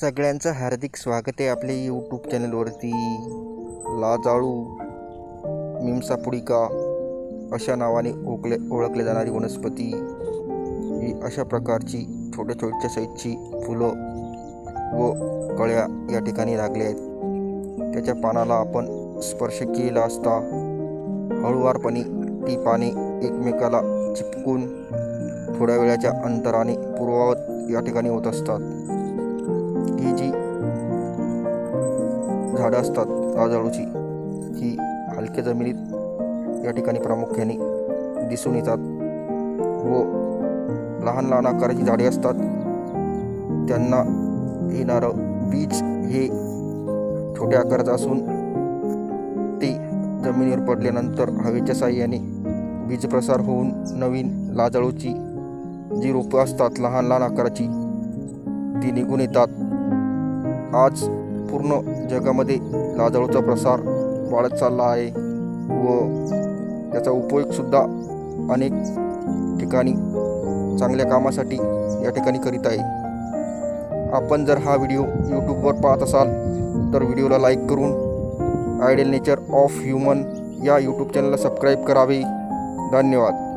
सगळ्यांचं हार्दिक स्वागत आहे आपल्या यूट्यूब चॅनलवरती लाजाळू मिमसापुडिका अशा नावाने ओळखले ओळखले जाणारी वनस्पती. ही अशा प्रकारची छोट्या छोट्या साईजची फुलं व कळ्या या ठिकाणी लागल्या आहेत. त्याच्या पानाला आपण स्पर्श केला असता हळुवारपणे ती पाने एकमेकाला चिपकून थोड्या वेळाच्या अंतराने पूर्ववत या ठिकाणी होत असतात. ही जी झाडं असतात राजाळूची ही हलक्या जमिनीत या ठिकाणी प्रामुख्याने दिसून येतात व लहान लहान आकाराची झाडे असतात. त्यांना येणारं बीज हे छोट्या आकाराचं असून ते जमिनीवर पडल्यानंतर हवेच्या साह्याने बीज प्रसार होऊन नवीन लाजाळूची जी रोपं असतात लहान लहान आकाराची ती निघून येतात. आज पूर्ण जगामध्ये लाजाळूचा प्रसार वाढत चालला आहे व त्याचा उपयोगसुद्धा अनेक ठिकाणी चांगल्या कामासाठी या ठिकाणी करीत आहे. आपण जर हा व्हिडिओ यूट्यूबवर पाहत असाल तर व्हिडिओला लाईक करून आयडियल नेचर ऑफ ह्युमन या यूट्यूब चॅनलला सबस्क्राईब करावे. धन्यवाद.